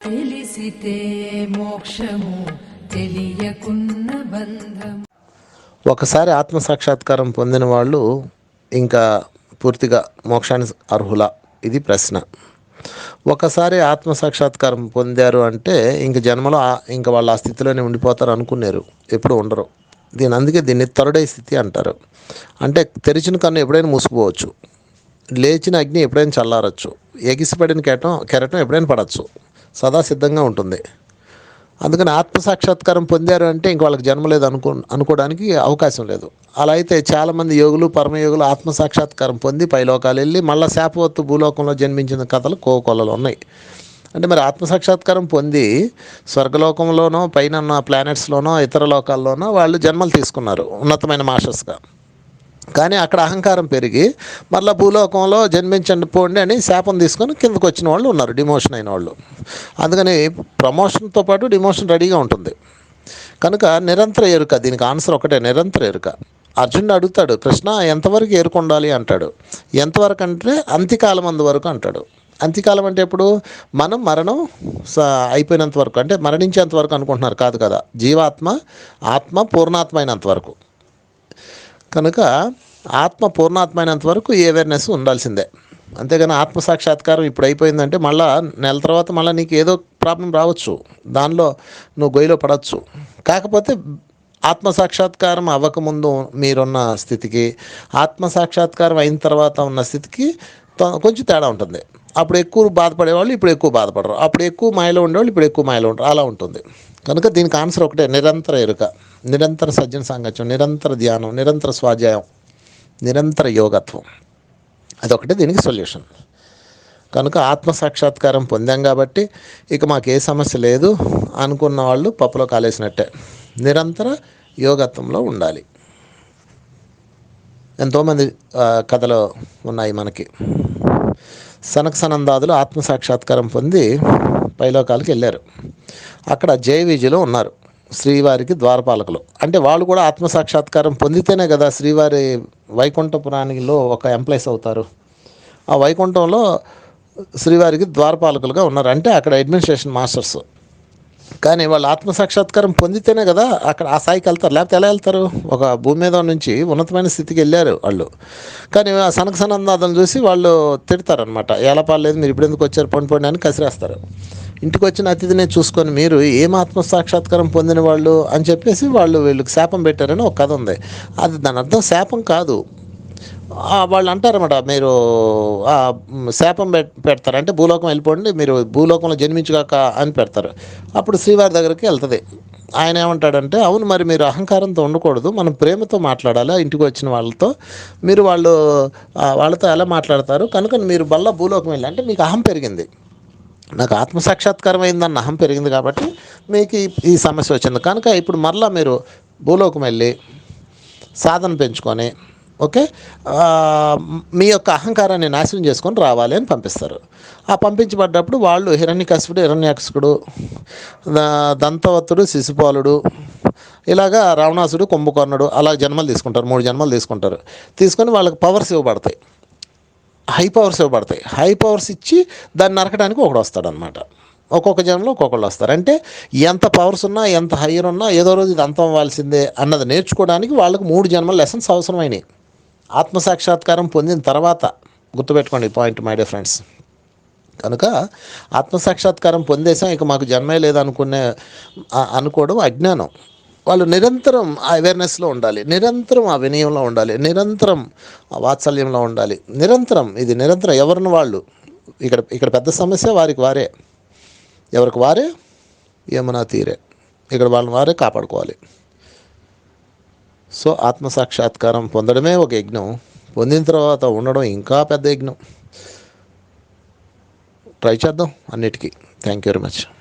తెలిసితే మోక్షము తెలియకున్న ఒకసారి పొందిన వాళ్ళు ఇంకా పూర్తిగా మోక్షానికి అర్హుల? ఇది ప్రశ్న. ఒకసారి ఆత్మ సాక్షాత్కారం పొందారు అంటే ఇంక జన్మలో ఇంకా ఇంక వాళ్ళు ఆ స్థితిలోనే ఉండిపోతారు అనుకున్నారు ఎప్పుడు ఉండరు. దీని అందుకే దీన్ని తరుడై స్థితి అంటారు. అంటే తెరిచిన కన్ను ఎప్పుడైనా మూసుకుపోవచ్చు. లేచిన అగ్ని ఎప్పుడైనా చల్లారచ్చు. ఎగిసిపడిన కెరటం కెరటం ఎప్పుడైనా పడవచ్చు సదా సిద్ధంగా ఉంటుంది. అందుకని ఆత్మసాక్షాత్కారం పొందారు అంటే ఇంక వాళ్ళకి జన్మ లేదు అనుకో అనుకోవడానికి అవకాశం లేదు. అలా అయితే చాలామంది యోగులు పరమయోగులు ఆత్మసాక్షాత్కారం పొంది పైలోకాలు వెళ్ళి మళ్ళీ శాపవత్తు భూలోకంలో జన్మించిన కథలు కోకొల్లలు ఉన్నాయి. అంటే మరి ఆత్మసాక్షాత్కారం పొంది స్వర్గలోకంలోనో పైన ఉన్న ప్లానెట్స్లోనో ఇతర లోకాల్లోనో వాళ్ళు జన్మలు తీసుకున్నారు ఉన్నతమైన మాస్టర్స్గా కానీ అక్కడ అహంకారం పెరిగి మళ్ళీ భూలోకంలో జన్మించండి పోండి అని శాపం తీసుకొని కిందకు వచ్చిన వాళ్ళు ఉన్నారు డిమోషన్ అయిన వాళ్ళు. అందుకని ప్రమోషన్తో పాటు డిమోషన్ రెడీగా ఉంటుంది. కనుక నిరంతర ఎరుక దీనికి ఆన్సర్ ఒకటే నిరంతర ఎరుక. అర్జునుడు అడుగుతాడు కృష్ణ ఎంతవరకు ఎరుకొండాలి అంటాడు. ఎంతవరకు అంటే అంత్యకాలం అందు వరకు అంటాడు. అంత్యకాలం అంటే ఎప్పుడు? మనం మరణం స- అయిపోయినంత వరకు. అంటే మరణించేంత వరకు అనుకుంటున్నారు కాదు కదా. జీవాత్మ ఆత్మ పూర్ణాత్మ అయినంత వరకు. కనుక ఆత్మ పూర్ణాత్మైనంత వరకు ఈ అవేర్నెస్ ఉండాల్సిందే. అంతేగాని ఆత్మ సాక్షాత్కారం ఇప్పుడు అయిపోయిందంటే మళ్ళా నెల తర్వాత మళ్ళీ నీకు ఏదో ప్రాబ్లం రావచ్చు. దానిలో నువ్వు గొయ్యిలో పడవచ్చు. కాకపోతే ఆత్మ సాక్షాత్కారం అవ్వకముందు మీరున్న స్థితికి ఆత్మ సాక్షాత్కారం అయిన తర్వాత ఉన్న స్థితికి త- కొంచెం తేడా ఉంటుంది. అప్పుడు ఎక్కువ బాధపడేవాళ్ళు ఇప్పుడు ఎక్కువ బాధపడరు. అప్పుడు ఎక్కువ మాయలో ఉండేవాళ్ళు ఇప్పుడు ఎక్కువ మాయలో ఉంటారు అలా ఉంటుంది. కనుక దీనికి ఆన్సర్ ఒకటే నిరంతర ఎరుక. నిరంతర సజ్జన సాంగత్యం నిరంతర ధ్యానం నిరంతర స్వాధ్యాయం నిరంతర యోగత్వం. అదొకటే దీనికి సొల్యూషన్. కనుక ఆత్మ సాక్షాత్కారం పొందాం కాబట్టి ఇక మాకు ఏ సమస్య లేదు అనుకున్న వాళ్ళు పప్పులో కాలేసినట్టే. నిరంతర యోగత్వంలో ఉండాలి. ఎంతోమంది కథలు ఉన్నాయి మనకి. సనక సనందాదులు ఆత్మ సాక్షాత్కారం పొంది పైలోకాలకు వెళ్ళారు. అక్కడ జయ ఉన్నారు. శ్రీవారికి ద్వారపాలకులు. అంటే వాళ్ళు కూడా ఆత్మ సాక్షాత్కారం పొందితేనే కదా శ్రీవారి వైకుంఠపురాణిలో ఒక ఎంప్లాయీస్ అవుతారు. ఆ వైకుంఠంలో శ్రీవారికి ద్వారపాలకులుగా ఉన్నారు. అంటే అక్కడ అడ్మినిస్ట్రేషన్ మాస్టర్స్. కానీ వాళ్ళు ఆత్మ సాక్షాత్కారం పొందితేనే కదా అక్కడ ఆ స్థాయికి వెళ్తారు. లేకపోతే ఎలా వెళ్తారు? ఒక భూమి మీద నుంచి ఉన్నతమైన స్థితికి వెళ్ళారు వాళ్ళు. కానీ ఆ సనక సనందాదం చూసి వాళ్ళు తిడతారనమాట ఎలా పాలేదు మీరు ఇప్పుడు ఎందుకు వచ్చారు? పండి పండి అని కసిరేస్తారు. ఇంటికి వచ్చిన అతిథిని చూసుకొని మీరు ఏం ఆత్మసాక్షాత్కారం పొందిన వాళ్ళు అని చెప్పేసి వాళ్ళు వీళ్ళకి శాపం పెట్టారని ఒక కథ ఉంది. అది దాని అర్థం శాపం కాదు. వాళ్ళు అంటారన్నమాట మీరు శాపం పెడతారు. అంటే భూలోకం వెళ్ళిపోండి మీరు భూలోకంలో జన్మించుగాక అని పెడతారు. అప్పుడు శ్రీవారి దగ్గరికి వెళ్తుంది. ఆయన ఏమంటాడంటే అవును మరి మీరు అహంకారంతో ఉండకూడదు మనం ప్రేమతో మాట్లాడాలి ఇంటికి వచ్చిన వాళ్ళతో. మీరు వాళ్ళు వాళ్ళతో ఎలా మాట్లాడతారు? కనుక మీరు బల్ల భూలోకం వెళ్ళి అంటే మీకు అహం పెరిగింది. నాకు ఆత్మసాక్షాత్కారం అయిందన్న అహం పెరిగింది కాబట్టి మీకు ఈ- సమస్య వచ్చింది. కనుక ఇప్పుడు మరలా మీరు భూలోకం వెళ్ళి సాధన పెంచుకొని ఓకే? మీ యొక్క అహంకారాన్ని నాశనం చేసుకొని రావాలి అని పంపిస్తారు. ఆ పంపించబడ్డప్పుడు వాళ్ళు హిరణ్యకశిపుడు హిరణ్యాక్షకుడు దంతవత్తుడు శిశుపాలుడు ఇలాగా రావణాసుడు కుంభకర్ణుడు అలా జన్మలు తీసుకుంటారు. మూడు జన్మలు తీసుకుంటారు. తీసుకొని వాళ్ళకి పవర్స్ ఇవ్వబడతాయి. హై పవర్స్ ఇవ్వబడతాయి హై పవర్స్ ఇచ్చి దాన్ని నరకడానికి ఒకడు వస్తాడనమాట ఒక్కొక్క జనంలో ఒక్కొక్కళ్ళు వస్తారు. అంటే ఎంత పవర్స్ ఉన్నా ఎంత హైయర్ ఉన్నా ఏదో రోజు ఇది అంతం అవ్వాల్సిందే అన్నది నేర్చుకోవడానికి వాళ్ళకు మూడు జన్మల లెసన్స్ అవసరమైనవి ఆత్మసాక్షాత్కారం పొందిన తర్వాత గుర్తుపెట్టుకోండి ఈ పాయింట్ మై డియర్ ఫ్రెండ్స్. కనుక ఆత్మసాక్షాత్కారం పొందేసాం ఇక మాకు జన్మే లేదనుకునే అనుకోవడం అజ్ఞానం. వాళ్ళు నిరంతరం ఆ అవేర్నెస్లో ఉండాలి. నిరంతరం ఆ వినయంలో ఉండాలి. నిరంతరం ఆ వాత్సల్యంలో ఉండాలి. నిరంతరం ఇది నిరంతరం ఎవరిని వాళ్ళు? ఇక్కడ ఇక్కడ పెద్ద సమస్య వారికి వారే. ఎవరికి వారే? ఏమైనా తీరే. ఇక్కడ వాళ్ళని వారే కాపాడుకోవాలి. సో ఆత్మసాక్షాత్కారం పొందడమే ఒక యజ్ఞం. పొందిన తర్వాత ఉండడం ఇంకా పెద్ద యజ్ఞం. ట్రై చేద్దాం అన్నిటికీ. Thank you very much